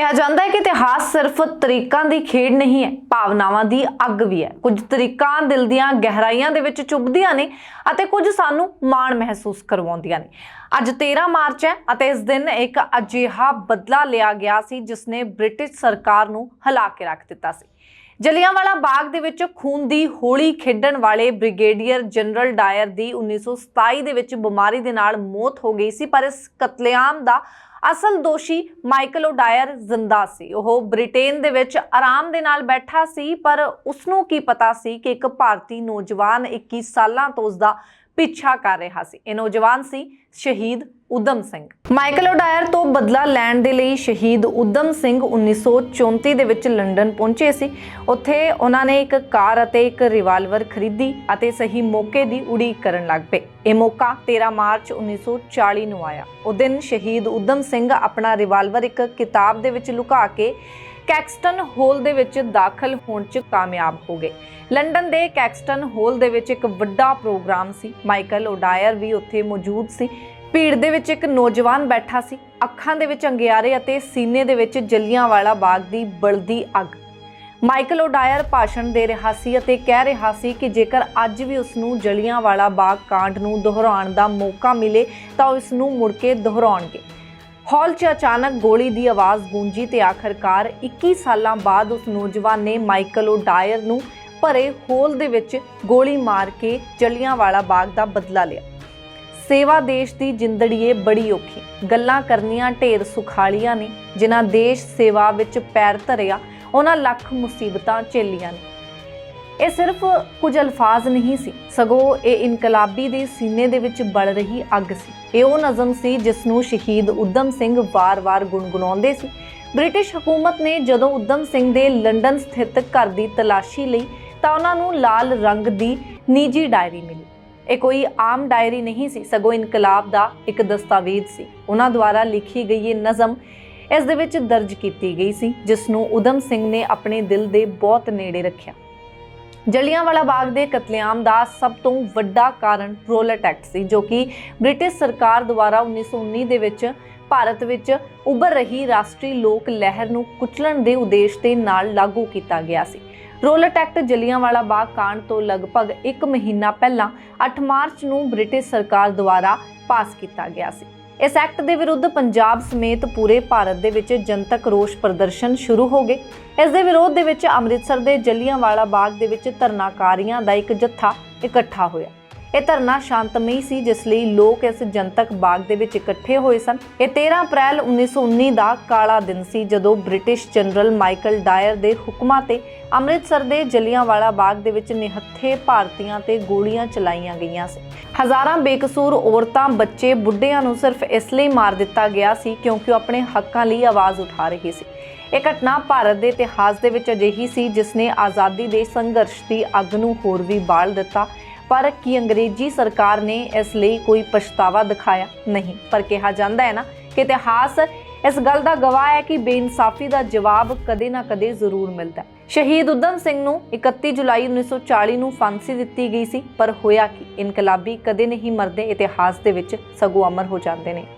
ਕਿਹਾ ਜਾਂਦਾ ਹੈ ਕਿ ਇਤਿਹਾਸ ਸਿਰਫ ਤਰੀਕਾਂ ਦੀ ਖੇਡ ਨਹੀਂ ਹੈ, ਭਾਵਨਾਵਾਂ ਦੀ ਅੱਗ ਵੀ ਹੈ। ਕੁਝ ਤਰੀਕਾਂ ਦਿਲ ਦੀਆਂ ਗਹਿਰਾਈਆਂ ਦੇ ਵਿੱਚ ਚੁੱਭਦੀਆਂ ਨੇ ਅਤੇ ਕੁਝ ਸਾਨੂੰ ਮਾਣ ਮਹਿਸੂਸ ਕਰਵਾਉਂਦੀਆਂ ਨੇ। ਅੱਜ 13 ਮਾਰਚ ਹੈ ਅਤੇ ਇਸ ਦਿਨ ਇੱਕ ਅਜਿਹਾ ਬਦਲਾ ਲਿਆ ਗਿਆ ਸੀ, ਜਿਸ ਨੇ ਬ੍ਰਿਟਿਸ਼ ਸਰਕਾਰ ਨੂੰ ਹਿਲਾ ਕੇ ਰੱਖ ਦਿੱਤਾ ਸੀ। ਜਲਿਆਂਵਾਲਾ ਬਾਗ ਦੇ ਵਿੱਚ ਖੂਨ ਦੀ ਹੋਲੀ ਖੇਡਣ ਵਾਲੇ ਬ੍ਰਿਗੇਡੀਅਰ ਜਨਰਲ ਡਾਇਰ ਦੀ 1927 ਦੇ ਵਿੱਚ ਬਿਮਾਰੀ ਦੇ ਨਾਲ ਮੌਤ ਹੋ ਗਈ ਸੀ, ਪਰ ਇਸ ਕਤਲੇਆਮ ਦਾ ਅਸਲ ਦੋਸ਼ੀ ਮਾਈਕਲ ਓਡਾਇਰ ਜ਼ਿੰਦਾ ਸੀ। ਉਹ ਬ੍ਰਿਟੇਨ ਦੇ ਵਿੱਚ ਆਰਾਮ ਦੇ ਨਾਲ ਬੈਠਾ ਸੀ, ਪਰ ਉਸ ਨੂੰ ਕੀ ਪਤਾ ਸੀ ਕਿ ਇੱਕ ਭਾਰਤੀ ਨੌਜਵਾਨ 21 ਸਾਲਾਂ ਤੋਂ ਉਸ ਦਾ ਪਿੱਛਾ ਕਰ ਰਿਹਾ ਸੀ। ਇਹ ਨੌਜਵਾਨ ਸੀ ਸ਼ਹੀਦ ਉਦਮ ਸਿੰਘ। ਮਾਈਕਲ ਓਡਾਇਰ ਤੋਂ ਬਦਲਾ ਲੈਣ ਦੇ ਲਈ ਸ਼ਹੀਦ ਉਦਮ ਸਿੰਘ 1934 ਦੇ ਵਿੱਚ ਲੰਡਨ ਪਹੁੰਚੇ ਸੀ। ਉੱਥੇ ਉਹਨਾਂ ਨੇ ਇੱਕ ਕਾਰ ਅਤੇ ਇੱਕ ਰਿਵਾਲਵਰ ਖਰੀਦੀ ਅਤੇ ਸਹੀ ਮੌਕੇ ਦੀ ਉਡੀਕ ਕਰਨ ਲੱਗ ਪਏ। ਇਹ ਮੌਕਾ 13 ਮਾਰਚ 1940 ਨੂੰ ਆਇਆ। ਉਹ ਦਿਨ ਸ਼ਹੀਦ ਉਦਮ ਸਿੰਘ ਆਪਣਾ ਰਿਵਾਲਵਰ ਇੱਕ ਕਿਤਾਬ ਦੇ ਵਿੱਚ ਲੁਕਾ ਕੇ ਕੈਕਸਟਨ ਹੋਲ ਦੇ ਵਿੱਚ ਦਾਖਲ ਹੋਣ 'ਚ ਕਾਮਯਾਬ ਹੋ ਗਏ। ਲੰਡਨ ਦੇ ਕੈਕਸਟਨ ਹੋਲ ਦੇ ਵਿੱਚ ਇੱਕ ਵੱਡਾ ਪ੍ਰੋਗਰਾਮ ਸੀ। ਮਾਈਕਲ ਓਡਾਇਰ ਵੀ ਉੱਥੇ ਮੌਜੂਦ ਸੀ। ਭੀੜ ਦੇ ਵਿੱਚ ਇੱਕ ਨੌਜਵਾਨ ਬੈਠਾ ਸੀ। ਅੱਖਾਂ ਦੇ ਵਿੱਚ ਅੰਗਿਆਰੇ ਅਤੇ ਸੀਨੇ ਦੇ ਵਿੱਚ ਜਲਿਆਂਵਾਲਾ ਬਾਗ ਦੀ ਬਲਦੀ ਅੱਗ। ਮਾਈਕਲ ਓਡਾਇਰ ਭਾਸ਼ਣ ਦੇ ਰਿਹਾ ਸੀ ਅਤੇ ਕਹਿ ਰਿਹਾ ਸੀ ਕਿ ਜੇਕਰ ਅੱਜ ਵੀ ਉਸ ਨੂੰ ਜਲਿਆਂਵਾਲਾ ਬਾਗ ਕਾਂਡ ਨੂੰ ਦੁਹਰਾਉਣ ਦਾ ਮੌਕਾ ਮਿਲੇ ਤਾਂ ਉਹ ਇਸ ਨੂੰ ਮੁੜ ਕੇ ਦੁਹਰਾਉਣਗੇ। ਹਾਲ 'ਚ ਅਚਾਨਕ ਗੋਲੀ ਦੀ ਆਵਾਜ਼ ਗੂੰਜੀ ਤੇ ਆਖਰਕਾਰ 21 ਸਾਲਾਂ ਬਾਅਦ ਉਸ ਨੌਜਵਾਨ ਨੇ ਮਾਈਕਲ ਓਡਾਇਰ ਨੂੰ ਭਰੇ ਹੋਲ ਦੇ ਵਿੱਚ ਗੋਲੀ ਮਾਰ ਕੇ ਜਲਿਆਂਵਾਲਾ ਬਾਗ ਦਾ ਬਦਲਾ ਲਿਆ। ਸੇਵਾ ਦੇਸ਼ ਦੀ ਜਿੰਦੜੀਏ ਬੜੀ ਔਖੀ। ਗੱਲਾਂ ਕਰਨੀਆਂ ਢੇਰ ਸੁਖਾਲੀਆਂ ਨੇ, ਜਿਨ੍ਹਾਂ ਦੇਸ਼ ਸੇਵਾ ਵਿੱਚ ਪੈਰ ਧਰਿਆ, ਉਹਨਾਂ ਲੱਖ ਮੁਸੀਬਤਾਂ ਝੇਲੀਆਂ ਨੇ। ਇਹ ਸਿਰਫ ਕੁਝ ਅਲਫਾਜ਼ ਨਹੀਂ ਸੀ। ਸਗੋਂ ਇਹ ਇਨਕਲਾਬੀ ਦੇ ਸੀਨੇ ਦੇ ਵਿੱਚ ਬਲ ਰਹੀ ਅੱਗ ਸੀ। ਇਹ ਉਹ ਨਜ਼ਮ ਸੀ ਜਿਸ ਨੂੰ ਸ਼ਹੀਦ ਉਦਮ ਸਿੰਘ ਵਾਰ-ਵਾਰ ਗੁੰਗੁਣਾਉਂਦੇ ਸੀ। ਬ੍ਰਿਟਿਸ਼ ਹਕੂਮਤ ਨੇ ਜਦੋਂ ਉਦਮ ਸਿੰਘ ਦੇ ਲੰਡਨ ਸਥਿਤ ਘਰ ਦੀ ਤਲਾਸ਼ੀ ਲਈ ਤਾਂ ਉਹਨਾਂ ਨੂੰ ਲਾਲ ਰੰਗ ਦੀ ਨਿੱਜੀ ਡਾਇਰੀ ਮਿਲੀ। ਇਹ ਕੋਈ ਆਮ ਡਾਇਰੀ ਨਹੀਂ ਸੀ, ਸਗੋਂ ਇਨਕਲਾਬ ਦਾ ਇੱਕ ਦਸਤਾਵੇਜ਼ ਸੀ। ਉਹਨਾਂ ਦੁਆਰਾ ਲਿਖੀ ਗਈ ਇਹ ਨਜ਼ਮ ਇਸ ਦੇ ਵਿੱਚ ਦਰਜ ਕੀਤੀ ਗਈ ਸੀ ਜਿਸ ਨੂੰ ਉਦਮ ਸਿੰਘ ਨੇ ਆਪਣੇ ਦਿਲ ਦੇ ਬਹੁਤ ਨੇੜੇ ਰੱਖਿਆ। ਜਲਿਆਂਵਾਲਾ ਬਾਗ ਦੇ ਕਤਲੇਆਮ ਦਾ ਸਭ ਤੋਂ ਵੱਡਾ ਕਾਰਨ ਰੋਲਟ ਐਕਟ ਸੀ, ਜੋ ਕਿ ਬ੍ਰਿਟਿਸ਼ ਸਰਕਾਰ ਦੁਆਰਾ 1919 ਦੇ ਵਿੱਚ ਭਾਰਤ ਵਿੱਚ ਉੱਭਰ ਰਹੀ ਰਾਸ਼ਟਰੀ ਲੋਕ ਲਹਿਰ ਨੂੰ ਕੁਚਲਣ ਦੇ ਉਦੇਸ਼ ਦੇ ਨਾਲ ਲਾਗੂ ਕੀਤਾ ਗਿਆ ਸੀ। ਰੋਲਟ ਐਕਟ ਜਲਿਆਂਵਾਲਾ ਬਾਗ ਕਾਂਡ ਤੋਂ ਲਗਭਗ 1 ਮਹੀਨਾ ਪਹਿਲਾਂ 8 ਮਾਰਚ ਨੂੰ ਬ੍ਰਿਟਿਸ਼ ਸਰਕਾਰ ਦੁਆਰਾ ਪਾਸ ਕੀਤਾ ਗਿਆ ਸੀ। ਇਸ ਐਕਟ ਦੇ ਵਿਰੁੱਧ ਪੰਜਾਬ ਸਮੇਤ ਪੂਰੇ ਭਾਰਤ ਦੇ ਵਿੱਚ ਜਨਤਕ ਰੋਸ ਪ੍ਰਦਰਸ਼ਨ ਸ਼ੁਰੂ ਹੋ ਗਏ। ਇਸ ਦੇ ਵਿਰੋਧ ਦੇ ਵਿੱਚ ਅੰਮ੍ਰਿਤਸਰ ਦੇ ਜਲਿਆਂਵਾਲਾ ਬਾਗ ਦੇ ਵਿੱਚ ਧਰਨਾਕਾਰੀਆਂ ਦਾ ਇੱਕ ਜੱਥਾ ਇਕੱਠਾ ਹੋਇਆ। ਇਹ ਧਰਨਾ ਸ਼ਾਂਤਮਈ ਸੀ, ਜਿਸ ਲਈ ਲੋਕ ਇਸ ਜਨਤਕ ਬਾਗ ਦੇ ਵਿੱਚ ਇਕੱਠੇ ਹੋਏ ਸਨ। ਇਹ 13 ਅਪ੍ਰੈਲ 1919 ਦਾ ਕਾਲਾ ਦਿਨ ਸੀ, ਜਦੋਂ ਬ੍ਰਿਟਿਸ਼ ਜਨਰਲ ਮਾਈਕਲ ਡਾਇਰ ਦੇ ਹੁਕਮਾਂ ਤੇ ਅੰਮ੍ਰਿਤਸਰ ਦੇ ਜਲਿਆਂਵਾਲਾ ਬਾਗ ਦੇ ਵਿੱਚ ਨਿਹੱਥੇ ਭਾਰਤੀਆਂ ਤੇ ਗੋਲੀਆਂ ਚਲਾਈਆਂ ਗਈਆਂ ਸੀ। ਹਜ਼ਾਰਾਂ ਬੇਕਸੂਰ ਔਰਤਾਂ, ਬੱਚੇ, ਬੁੱਢਿਆਂ ਨੂੰ ਸਿਰਫ ਇਸ ਲਈ ਮਾਰ ਦਿੱਤਾ ਗਿਆ ਸੀ ਕਿਉਂਕਿ ਉਹ ਆਪਣੇ ਹੱਕਾਂ ਲਈ ਆਵਾਜ਼ ਉਠਾ ਰਹੇ ਸੀ। ਇਹ ਘਟਨਾ ਭਾਰਤ ਦੇ ਇਤਿਹਾਸ ਦੇ ਵਿੱਚ ਅਜਿਹੀ ਸੀ, ਜਿਸ ਨੇ ਆਜ਼ਾਦੀ ਦੇ ਸੰਘਰਸ਼ ਦੀ ਅੱਗ ਨੂੰ ਹੋਰ ਵੀ ਬਾਲ ਦਿੱਤਾ। ਪਰ ਕੀ ਅੰਗਰੇਜ਼ੀ ਸਰਕਾਰ ਨੇ ਇਸ ਲਈ ਕੋਈ ਪਛਤਾਵਾ ਦਿਖਾਇਆ? ਨਹੀਂ, ਪਰ ਕਿਹਾ ਜਾਂਦਾ ਹੈ ਨਾ ਕਿ ਇਤਿਹਾਸ ਇਸ ਗੱਲ ਦਾ ਗਵਾਹ ਹੈ ਕਿ ਬੇਇਨਸਾਫੀ ਦਾ ਜਵਾਬ ਕਦੇ ਨਾ ਕਦੇ ਜ਼ਰੂਰ ਮਿਲਦਾ ਹੈ। ਸ਼ਹੀਦ ਉਦਮ ਸਿੰਘ ਨੂੰ 31 ਜੁਲਾਈ 1940 ਨੂੰ ਫਾਂਸੀ ਦਿੱਤੀ ਗਈ ਸੀ, ਪਰ ਹੋਇਆ ਕਿ? ਇਨਕਲਾਬੀ ਕਦੇ ਨਹੀਂ ਮਰਦੇ ਇਤਿਹਾਸ ਦੇ ਵਿੱਚ ਸਗੋਂ ਅਮਰ ਹੋ ਜਾਂਦੇ ਨੇ।